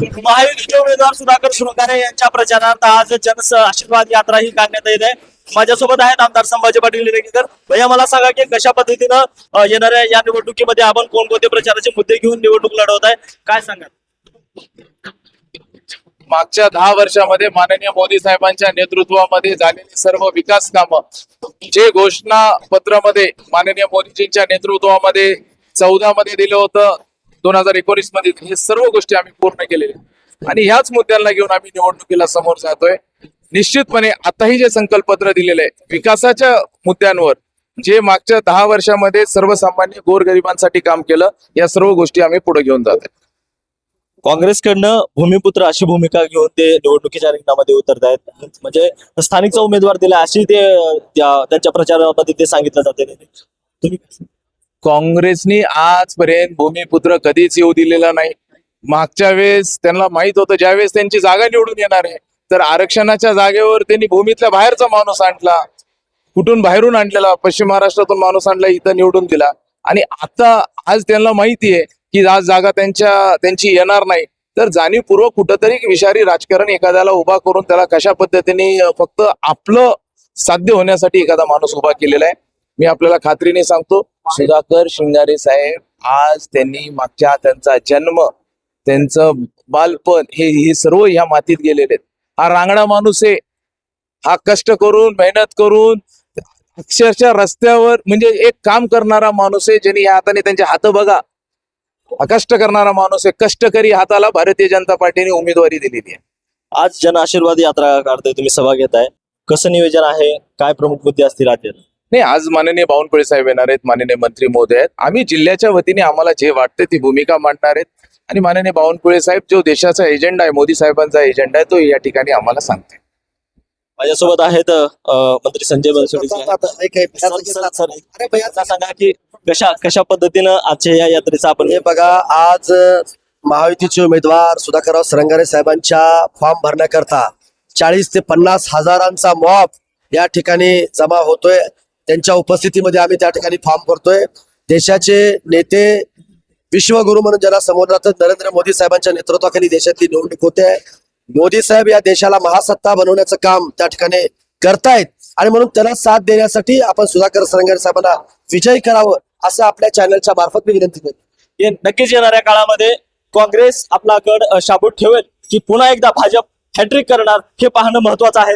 महायुतीचे उमेदवार सुधाकर शृंगारे यांच्या प्रचारार्थ आज जन आशीर्वाद यात्रा ही काढण्यात येत आहे. माझ्यासोबत आहेत आमदार संभाजी पाटील निलंगेकर. भैया मला सांगा की कशा पद्धतीनं येणाऱ्या या निवडणुकीमध्ये आपण कोणकोणते प्रचाराचे मुद्दे घेऊन निवडणूक लढवत आहे? काय सांगा मागच्या दहा वर्षामध्ये माननीय मोदी साहेबांच्या नेतृत्वामध्ये झालेली सर्व विकास कामं जे घोषणा पत्रामध्ये माननीय मोदीजींच्या नेतृत्वामध्ये चौदा मध्ये दिलं होतं दोन हजार एकोणीसमध्ये हे सर्व गोष्टी आम्ही पूर्ण केलेल्या आणि ह्याच मुद्द्यांना घेऊन आम्ही निवडणुकीला समोर जातोय. निश्चितपणे आताही जे संकल्पपत्र दिलेलं आहे विकासाच्या मुद्द्यांवर जे मागच्या दहा वर्षामध्ये सर्वसामान्य गोरगरिबांसाठी काम केलं या सर्व गोष्टी आम्ही पुढे घेऊन जात आहे काँग्रेसकडनं भूमिपुत्र अशी भूमिका घेऊन ते निवडणुकीच्या रिंगणामध्ये उतरत आहेत. म्हणजे स्थानिकचा उमेदवार दिला अशी ते त्यांच्या प्रचारामध्ये ते सांगितलं जाते. तुम्ही काँग्रेसनी आजपर्यंत भूमिपुत्र कधीच येऊ दिलेला नाही. मागच्या वेळेस त्यांना माहीत होतं ज्यावेळेस त्यांची जागा निवडून येणार आहे तर आरक्षणाच्या जागेवर त्यांनी भूमीतल्या बाहेरचा माणूस आणला कुठून बाहेरून आणलेला पश्चिम महाराष्ट्रातून माणूस आणला इथं निवडून दिला. आणि आता आज त्यांना माहिती आहे की आज जागा त्यांच्या त्यांची येणार नाही. तर जाणीवपूर्वक कुठंतरी विषारी राजकारण एखाद्याला उभा करून त्याला कशा पद्धतीने फक्त आपलं साध्य होण्यासाठी एखादा माणूस उभा केलेला आहे. मी आपल्याला खात्रीने सांगतो सुधाकर शिंगारे साहेब आज त्यांनी मागच्या त्यांचा जन्म त्यांचं बालपण हे हे सर्व ह्या मातीत गेलेले आहेत. हा रांगडा माणूस आहे. हा कष्ट करून मेहनत करून अक्षरशः रस्त्यावर म्हणजे एक काम करणारा माणूस आहे ज्यांनी या हाताने त्यांचे हात बघा. कष्ट करणारा माणूस आहे. कष्टकरी हाताला भारतीय जनता पार्टीने उमेदवारी दिलेली आहे. आज जन आशीर्वाद यात्रा काढताय तुम्ही सभा घेताय. कसं नियोजन आहे? काय प्रमुख मुद्दे असतील राज्यात नाही आज माननीय बावनकुळे साहेब येणार आहेत माननीय मंत्री महोदय आहेत. आम्ही जिल्ह्याच्या वतीने आम्हाला जे वाटते ती भूमिका मांडणार आहेत. आणि माननीय बावनकुळे साहेब जो देशाचा एजेंडा आहे मोदी साहेबांचा एजेंडा आहे तो या ठिकाणी आम्हाला सांगते. माझ्यासोबत आहेत मंत्री संजय बनसोडे सांगा की कशा कशा पद्धतीनं आजच्या या यात्रेचा आपण हे बघा आज महायुतीचे उमेदवार सुधाकरराव सरंगारे साहेबांच्या फॉर्म भरण्याकरता चाळीस ते पन्नास हजारांचा मॉब या ठिकाणी जमा होतोय. त्यांच्या उपस्थितीमध्ये आम्ही त्या ठिकाणी फॉर्म भरतोय. देशाचे नेते विश्वगुरु म्हणून ज्याला समोर जातात नरेंद्र मोदी साहेबांच्या नेतृत्वाखाली देशातली निवडणूक होते. मोदी साहेब या देशाला महासत्ता बनवण्याचं काम त्या ठिकाणी करतायत. आणि म्हणून त्याला साथ देण्यासाठी आपण सुधाकर सरंगारे साहेबांना विजयी करावं असं आपल्या चॅनलच्या मार्फत मी विनंती करतो. नक्कीच येणाऱ्या काळामध्ये काँग्रेस आपला गड शाबूत ठेवेल की पुन्हा एकदा भाजप हॅट्रिक करणार हे पाहणं महत्वाचं आहे.